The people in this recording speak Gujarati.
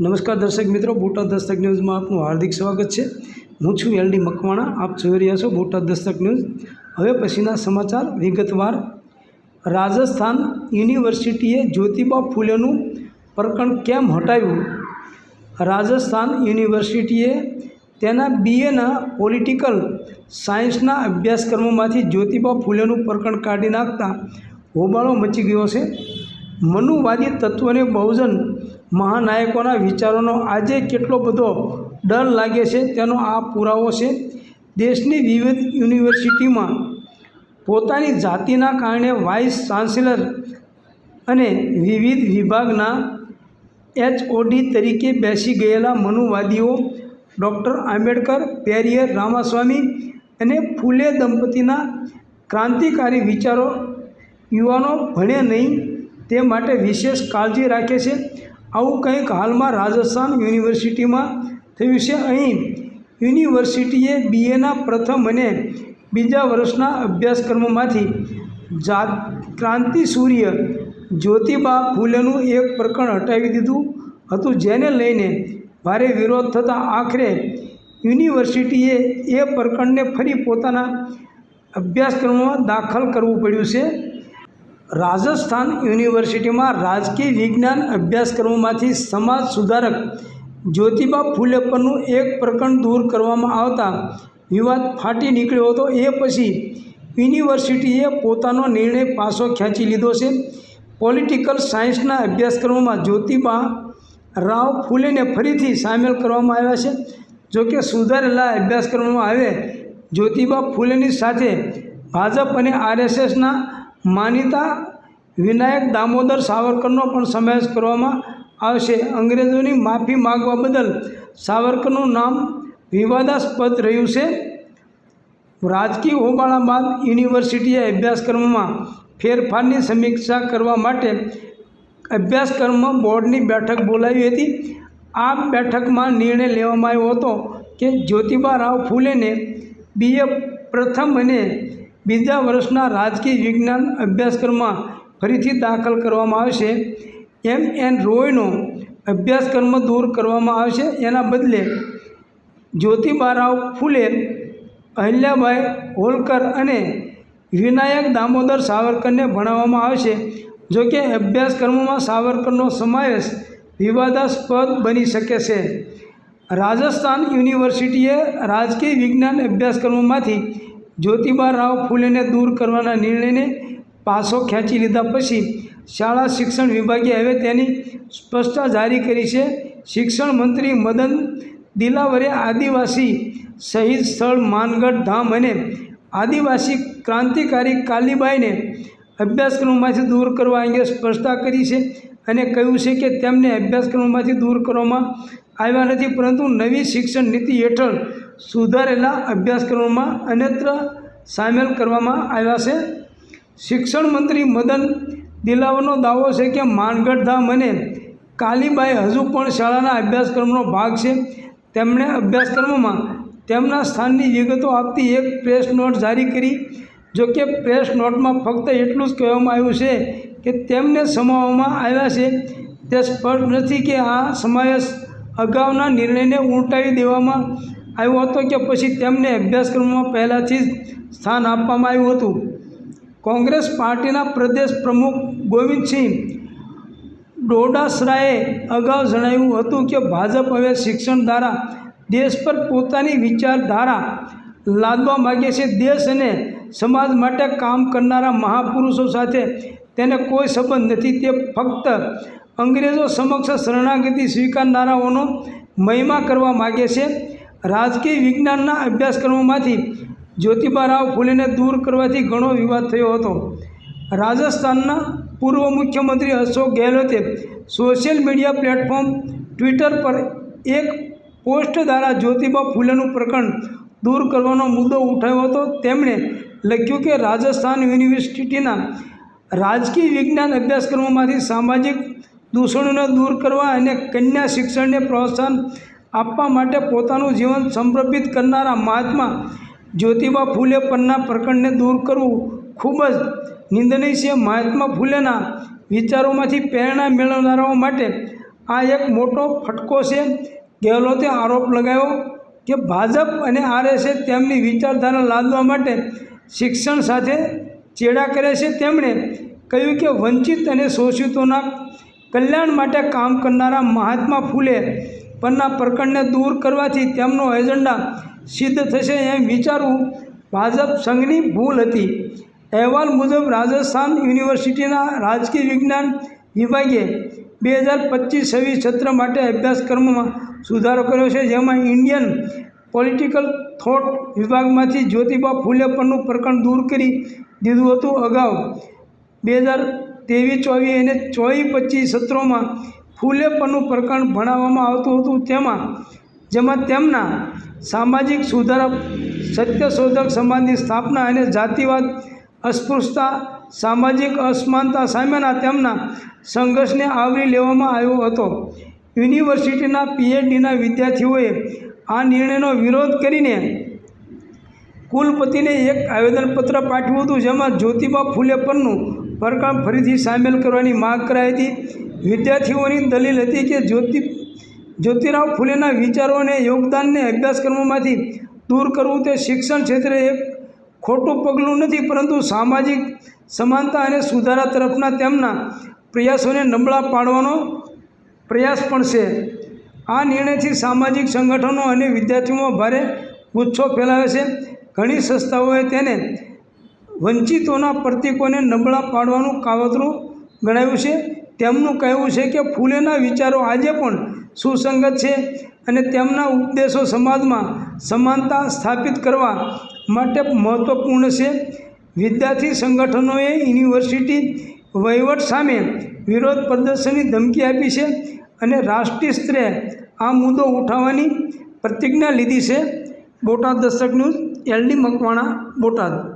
નમસ્કાર દર્શક મિત્રો, બોટાદ દસ્તક ન્યૂઝમાં આપનું હાર્દિક સ્વાગત છે. હું છું એલડી મકવાણા, આપ જોઈ રહ્યા છો બોટાદ દસ્તક ન્યૂઝ. હવે પછીના સમાચાર વિગતવાર. રાજસ્થાન યુનિવર્સિટીએ જ્યોતિબા ફૂલેનું પ્રકરણ કેમ હટાવ્યું? રાજસ્થાન યુનિવર્સિટીએ તેના બીએના પોલિટિકલ સાયન્સના અભ્યાસક્રમોમાંથી જ્યોતિબા ફૂલેનું પ્રકરણ કાઢી નાખતા હોબાળો મચી ગયો છે. મનુવાદી તત્વને બહુજન મહાનાયકોના વિચારોનો આજે કેટલો બધો ડર લાગે છે તેનો આ પુરાવો છે. દેશની વિવિધ યુનિવર્સિટીમાં પોતાની જાતિના કારણે વાઇસ ચાન્સેલર અને વિવિધ વિભાગના એચઓડી તરીકે બેસી ગયેલા મનુવાદીઓ ડૉક્ટર આંબેડકર, પેરિયર રામાસ્વામી અને ફૂલે દંપતીના ક્રાંતિકારી વિચારો યુવાનો ભણે નહીં. તે માટે વિશેષ કાળજી રાખે છે. આવું કંઈક હાલમાં રાજસ્થાન યુનિવર્સિટીમાં થયું છે. અહીં યુનિવર્સિટીએ બીએના પ્રથમ અને બીજા વર્ષના અભ્યાસક્રમોમાંથી જાત ક્રાંતિ સૂર્ય જ્યોતિબા ફૂલેનું એક પ્રકરણ હટાવી દીધું હતું, જેને લઈને ભારે વિરોધ થતાં આખરે યુનિવર્સિટીએ એ પ્રકરણને ફરી પોતાના અભ્યાસક્રમમાં દાખલ કરવું પડ્યું છે. રાજસ્થાન યુનિવર્સિટીમાં રાજકીય વિજ્ઞાન અભ્યાસક્રમોમાંથી સમાજ સુધારક જ્યોતિબા ફૂલે પરનું એક પ્રકરણ દૂર કરવામાં આવતા વિવાદ ફાટી નીકળ્યો હતો. એ પછી યુનિવર્સિટીએ પોતાનો નિર્ણય પાછો ખેંચી લીધો છે. પોલિટિકલ સાયન્સના અભ્યાસક્રમોમાં જ્યોતિબા રાવ ફૂલેને ફરીથી સામેલ કરવામાં આવ્યા છે. જોકે સુધારેલા અભ્યાસક્રમોમાં હવે જ્યોતિબા ફૂલેની સાથે ભાજપ અને આરએસએસના માનીતા, વિનાયક દામોદર સાવરકરનો પણ સમાવેશ કરવામાં આવશે. અંગ્રેજોની માફી માગવા બદલ સાવરકરનું નામ વિવાદાસ્પદ રહ્યું છે. રાજકીય હોબાળા બાદ યુનિવર્સિટીએ અભ્યાસક્રમમાં ફેરફારની સમીક્ષા કરવા માટે અભ્યાસક્રમ બોર્ડની બેઠક બોલાવી હતી. આ બેઠકમાં નિર્ણય લેવામાં આવ્યો હતો કે જ્યોતિબા રાવ ફૂલેને બીએ પ્રથમ અને બીજા વર્ષના રાજકીય વિજ્ઞાન અભ્યાસક્રમમાં ફરીથી દાખલ કરવામાં આવશે. એમ એન રોયનો અભ્યાસક્રમ દૂર કરવામાં આવશે. એના બદલે જ્યોતિબારાવ ફૂલે અહિલ્યાભાઈ હોલકર અને વિનાયક દામોદર સાવરકરને ભણાવવામાં આવશે. જોકે અભ્યાસક્રમોમાં સાવરકરનો સમાવેશ વિવાદાસ્પદ બની શકે છે. રાજસ્થાન યુનિવર્સિટીએ રાજકીય વિજ્ઞાન અભ્યાસક્રમોમાંથી જ્યોતિબા રાવ ફૂલેને દૂર કરવાના નિર્ણયને પાછો ખેંચી લીધા પછી શાળા શિક્ષણ વિભાગે હવે તેની સ્પષ્ટતા જારી કરી છે. શિક્ષણ મંત્રી મદન દિલાવરે આદિવાસી શહીદ સ્થળ માનગઢ, ધામ અને આદિવાસી ક્રાંતિકારી કાલીબાઈને અભ્યાસક્રમોમાંથી દૂર કરવા અંગે સ્પષ્ટતા કરી છે અને કહ્યું છે કે તેમને અભ્યાસક્રમમાંથી દૂર કરવામાં આવ્યા નથી, પરંતુ નવી શિક્ષણ નીતિ હેઠળ સુધારેલા અભ્યાસક્રમોમાં અન્યત્ર સામેલ કરવામાં આવ્યા છે. શિક્ષણ મંત્રી મદન દિલાવરનો દાવો છે કે માનગઢ ધામ અને કાલીબાઈ હજુ પણ શાળાના અભ્યાસક્રમનો ભાગ છે. તેમણે અભ્યાસક્રમોમાં તેમના સ્થાનની વિગતો આપતી એક પ્રેસ નોટ જારી કરી. જો કે પ્રેસ નોટમાં ફક્ત એટલું જ કહેવામાં આવ્યું છે કે તેમને સમાવવામાં આવ્યા છે. તે સ્પષ્ટ નથી કે આ સમાવેશ અગાઉના નિર્ણયને ઉલટાવી દેવામાં આવ્યો હતો કે પછી તેમને અભ્યાસક્રમમાં પહેલાંથી જ સ્થાન આપવામાં આવ્યું હતું. કોંગ્રેસ પાર્ટીના પ્રદેશ પ્રમુખ ગોવિંદસિંહ ડોડાસરાએ અગાઉ જણાવ્યું હતું કે ભાજપ હવે શિક્ષણ દ્વારા દેશ પર પોતાની વિચારધારા લાદવા માગે છે. દેશ અને સમાજ માટે કામ કરનારા મહાપુરુષો સાથે તેને કોઈ સંબંધ નથી. તે ફક્ત અંગ્રેજો સમક્ષ શરણાગતિ સ્વીકારનારાઓનો મહિમા કરવા માગે છે. રાજકીય વિજ્ઞાનના અભ્યાસક્રમોમાંથી જ્યોતિબા રાવ ફૂલેને દૂર કરવાથી ઘણો વિવાદ થયો હતો. રાજસ્થાનના પૂર્વ મુખ્યમંત્રી અશોક ગેહલોતે સોશિયલ મીડિયા પ્લેટફોર્મ ટ્વિટર પર એક પોસ્ટ દ્વારા જ્યોતિબા ફૂલેનું પ્રકરણ દૂર કરવાનો મુદ્દો ઉઠાવ્યો હતો. તેમણે લખ્યું કે રાજસ્થાન યુનિવર્સિટીના રાજકીય વિજ્ઞાન અભ્યાસક્રમોમાંથી સામાજિક દૂષણોને દૂર કરવા અને કન્યા શિક્ષણને પ્રોત્સાહન આપવા માટે પોતાનું જીવન સમર્પિત કરનારા મહાત્મા જ્યોતિબા ફૂલે પરના પ્રકરણને દૂર કરવું ખૂબ જ નિંદનીય છે. મહાત્મા ફૂલેના વિચારોમાંથી પ્રેરણા મેળવનારાઓ માટે આ એક મોટો ફટકો છે. ગેહલોતે આરોપ લગાવ્યો કે ભાજપ અને આરએસએ તેમની વિચારધારા લાદવા માટે શિક્ષણ સાથે ચેડા કરે છે. તેમણે કહ્યું કે વંચિત અને શોષિતોના કલ્યાણ માટે કામ કરનારા મહાત્મા ફૂલે પરના પ્રકરણને દૂર કરવાથી તેમનો એજન્ડા સિદ્ધ થશે એમ વિચારવું ભાજપ સંઘની ભૂલ હતી. અહેવાલ મુજબ રાજસ્થાન યુનિવર્સિટીના રાજકીય વિજ્ઞાન વિભાગે બે હજાર પચીસ છવ્વીસ સત્ર માટે અભ્યાસક્રમમાં સુધારો કર્યો છે, જેમાં ઇન્ડિયન પોલિટિકલ થોટ વિભાગમાંથી જ્યોતિબા ફૂલે પરનું પ્રકરણ દૂર કરી દીધું હતું. અગાઉ બે હજાર ત્રેવીસ ચોવીસ અને ચોવીસ પચીસ સત્રોમાં ફૂલે પરનું પ્રકરણ ભણાવવામાં આવતું હતું. તેમાં, જેમાં તેમના સામાજિક સુધારક, સત્યશોધક સમાજની સ્થાપના અને જાતિવાદ, અસ્પૃશ્યતા, સામાજિક અસમાનતા સામેના તેમના સંઘર્ષને આવરી લેવામાં આવ્યો હતો. યુનિવર્સિટીના પીએચડીના વિદ્યાર્થીઓએ આ નિર્ણયનો વિરોધ કરીને કુલપતિને એક આવેદનપત્ર પાઠવ્યું હતું, જેમાં જ્યોતિબા ફૂલે પરનું પ્રકરણ ફરીથી સામેલ કરવાની માંગ કરાઈ હતી. વિદ્યાર્થીઓની દલીલ હતી કે જ્યોતિ, જ્યોતિરાવ ફૂલેના વિચારો અને યોગદાનને અભ્યાસક્રમોમાંથી દૂર કરવું તે શિક્ષણ ક્ષેત્રે એક ખોટું પગલું નથી, પરંતુ સામાજિક સમાનતા અને સુધારા તરફના તેમના પ્રયાસોને નબળા પાડવાનો પ્રયાસ પણ છે. આ નિર્ણયથી સામાજિક સંગઠનો અને વિદ્યાર્થીઓમાં ભારે ગુચ્છો ફેલાવે છે. ઘણી સંસ્થાઓએ તેને વંચિતોના પ્રતીકોને નબળા પાડવાનું કાવતરું ગણાવ્યું છે. તેમનું કહેવું છે કે ફૂલેના વિચારો આજે પણ સુસંગત છે અને તેમના ઉપદેશો સમાજમાં સમાનતા સ્થાપિત કરવા માટે મહત્ત્વપૂર્ણ છે. વિદ્યાર્થી સંગઠનોએ યુનિવર્સિટી વહીવટ સામે વિરોધ પ્રદર્શનની ધમકી આપી છે અને રાષ્ટ્રીય સ્તરે આ મુદ્દો ઉઠાવવાની પ્રતિજ્ઞા લીધી છે. Botad Dastak news, LD Makwana, Botad.